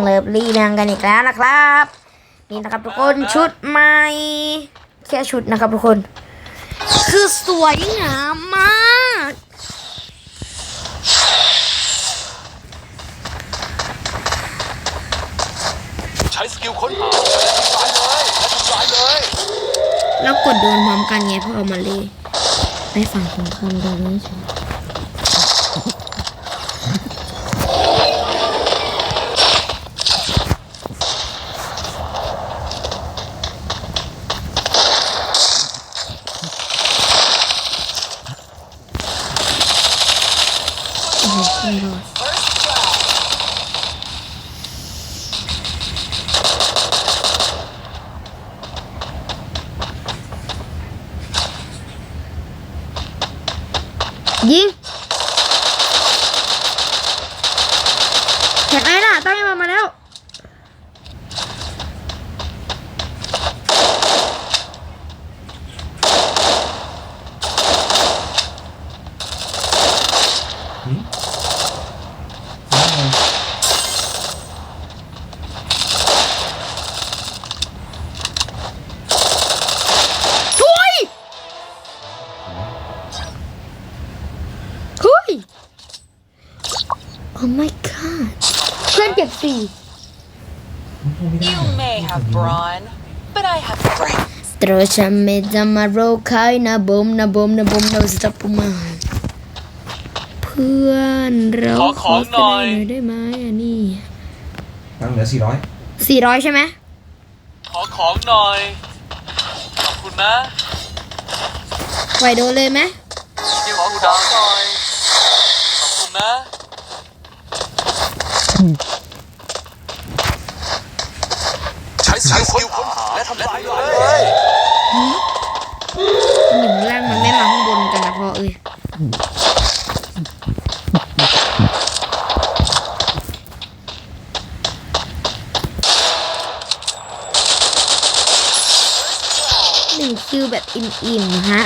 เลิฟรีแบงกันอีกแล้วนะครับ นี่นะครับทุกคนชุดใหม่แค่ชุดนะครับทุกคน คือสวยงามมาก ใช้สกิลค้นหาและทำลายเลยและทำลายเลยแล้วกดโดนพร้อมกันไงเพราะเอามาเลยไปฝั่งของคนโดนไม่ใช่ โอ้โหไม่รอด ยิงแท็กไอ้น่ะตั้งให้มามาแล้ว ทุยเฮ้ย Oh my god เพื่อนเจ็บสี่ You may have brawn, but I have strength. ตรฉันไม่จะมาโรคายนะบมนะบมนะบมนะสตับปมาเพื่อนเราขอของหน่อย ได้ไหมอันนี้ตังเหลือสี่ร้อยสี่ร้อยใช่ไหมขอของหน่อย ขอบคุณนะไหวโดนเลยไหมขอของหน่อย ขอบคุณนะ ใช้สกิลค้นหาและทำลายเลยมันอยู่ข้างล่างมันไม่มาข้างบนกันนะพ่อเอ้ยหนึ่งคิวแบบอิ่มๆฮะ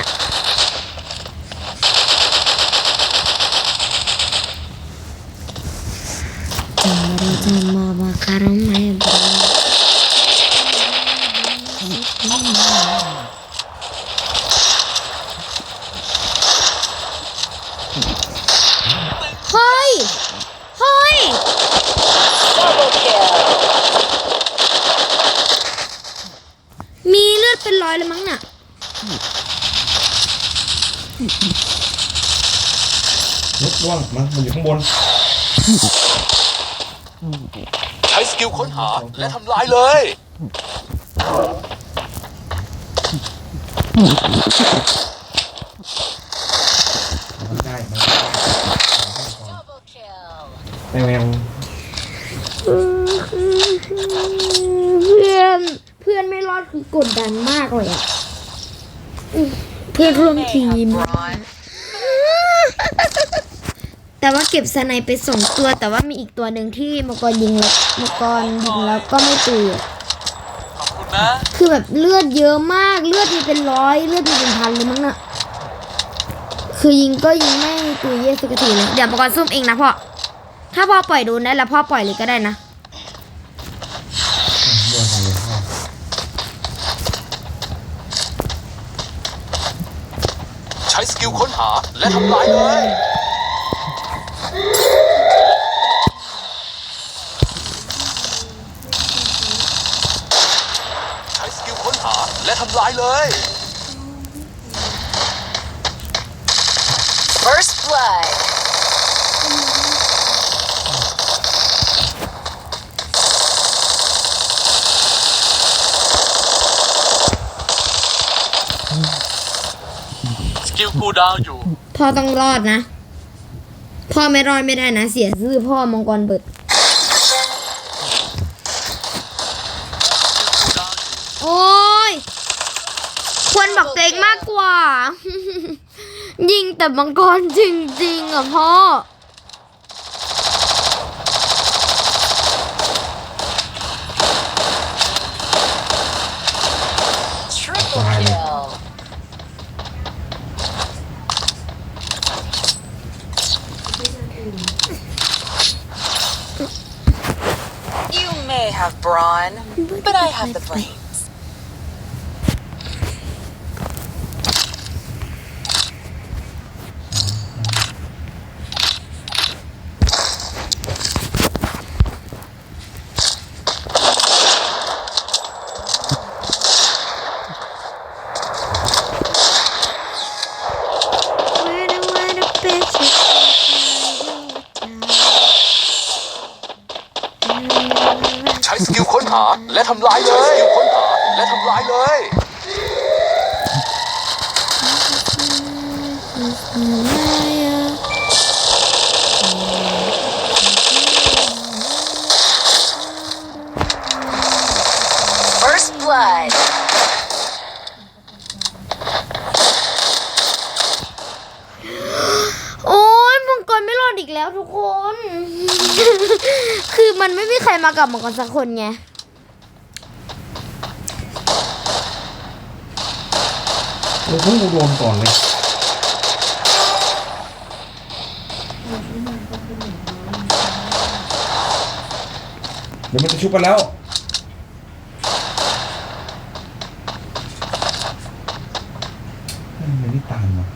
Jambari jamba bakaram hai bro. เฮ้ย เฮ้ย Double kill. มีเลือดเป็นร้อยเลยมั้งน่ะรถร่วงมันมันอยู่ข้างบน ใช้สกิลค้นหาและทำลายเลย มันได้มันได้ Double kill. แมวแมวเพื่อนเพื่อนไม่รอดคือกดดันมากเลยอะอืมเพื่อนร่วม May ทีม have brawn. แต่ว่าเก็บสไนไปสองตัว แต่ว่ามีอีกตัวหนึ่งที่มังกรยิงแล้วมังกรยิงแล้วก็ไม่ตุยอะขอบคุณนะคือแบบเลือดเยอะมากเลือดมีเป็นร้อยเลือดมีเป็นพันเลยมั้งน่ะคือยิงก็ยิงไม่ตุยเยสกทีเลยเดี๋ยวมังกรซุ่มเองนะพ่อถ้าพ่อปล่อยโดนได้แล้วพ่อปล่อยเลยก็ได้นะ เรื่องอะไรพ่อ ใช้ส กิลค้นหาและทำลายเลย ใช้สกิลค้นหาและทำลายเลย First blood. สกิลคูดาวอยู่ พ่อต้องรอดนะ พ่อไม่รอดไม่ได้นะ เสียชื่อพ่อมังกรเบิดโอ้ยควรบอกตัวเองมากกว่า ยิงแต่มังกรจริงๆอะพ่อ may have brawn, but I have the brains. าและทำลายเลย ค้นหาและทำลายเลย First blood. โอ้ยมังกรไม่รอดอีกแล้วทุกคน คือมันไม่มีใครมากับมังกรสักคนไง เราเพิ่งโดมก่อนเลยเดี๋ยวมันจะชุบกันแล้วทำไมไม่ตามวะ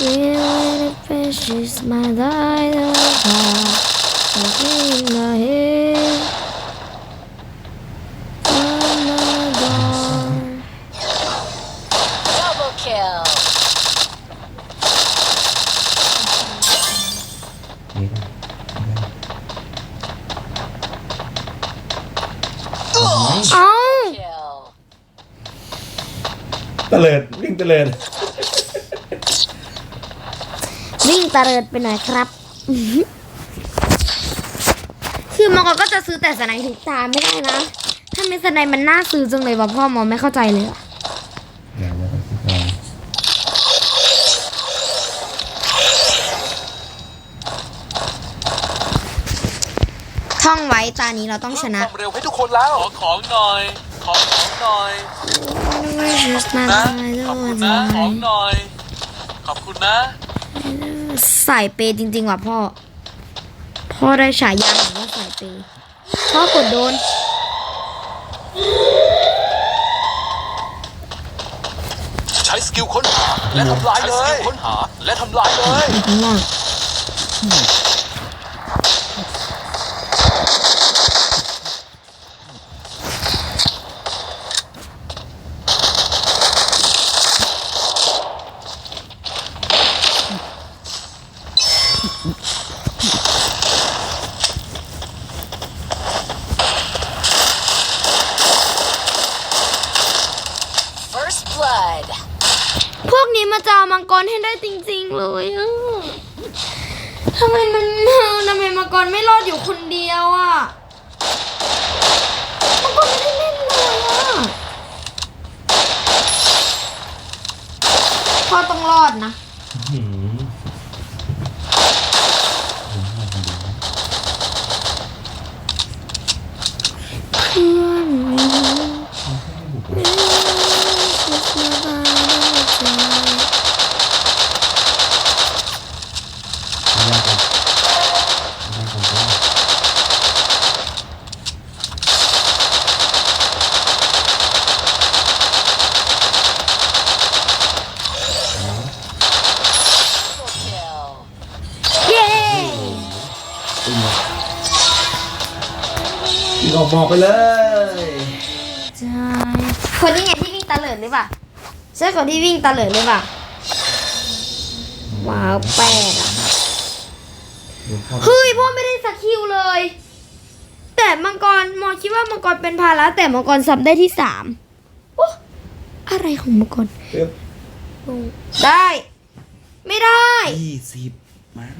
Yeah, the precious my light of heart, in the head. Oh my God. Double kill. นี่นะ เอ้า Kill. ตะเลิดวิ่งตะเลิด วิ่งตะเลิดไปหน่อยครับ คือมังกรก็จะซื้อแต่สไนด์ทุกตาไม่ได้นะ ถ้าไม่สไนด์มันน่าซื้อจังเลยว่ะพ่อมองไม่เข้าใจเลยอะอย่าว่าไปสิก่อนท่องไว้ตานี้เราต้องชนะความเร็วให้ทุกคนแล้ว ขอของหน่อย ขอของหน่อยนะขอบคุณนะ ของหน่อย ขอบคุณนะ ใส่เปย์จริง ๆ ว่ะพ่อ พ่อได้ฉายาของว่าใส่เปย์พ่อกดโดน ใช้สกิลค้นหาและทำลายเลยใช้สกิลค้นหา และทำลายเลย ข้างล่าง First blood. พวกนี้มาจะเอามังกรให้ได้จริง ๆ เลยทำไมมันทำไมมังกรไม่รอดอยู่คนเดียวอะมังกรไม่ได้เล่นเลยอะพ่อต้องรอดนะ ยิงออกบอกไปเลยใช่คนนี้ไงที่วิ่งตะเลิดหรือเปล่าใช่คนที่วิ่งตะเลิดหรือเปล่าว้าวแปลกอะเดี๋ยวเข้าเฮ้ยพ่อไม่ได้สกิลเลย แต่มังกรมอคิดว่ามังกรเป็นภาระแต่มังกรซับได้ที่สามโอ้อะไรของมังกรเต็มได้ ไม่ได้ ยี่สิบมัน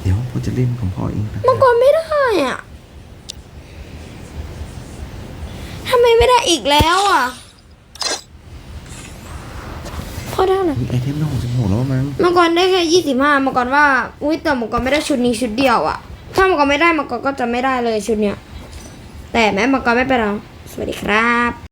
เดี๋ยวพ่อจะเล่นของพ่อเองนะมังกรไม่ได้อะทำไมไม่ได้อีกแล้วอะพ่อได้เลยมีไอเทมน้องจะโหดแล้วมั้งมังกรได้แค่ยี่สิบห้ามังกรว่าอุ้ยแต่มังกรไม่ได้ชุดนี้ชุดเดียวอะ ถ้ามังกรไม่ได้มังกรก็จะไม่ได้เลยชุดเนี้ยแต่แม้มังกรไม่เป็นไรสวัสดีครับ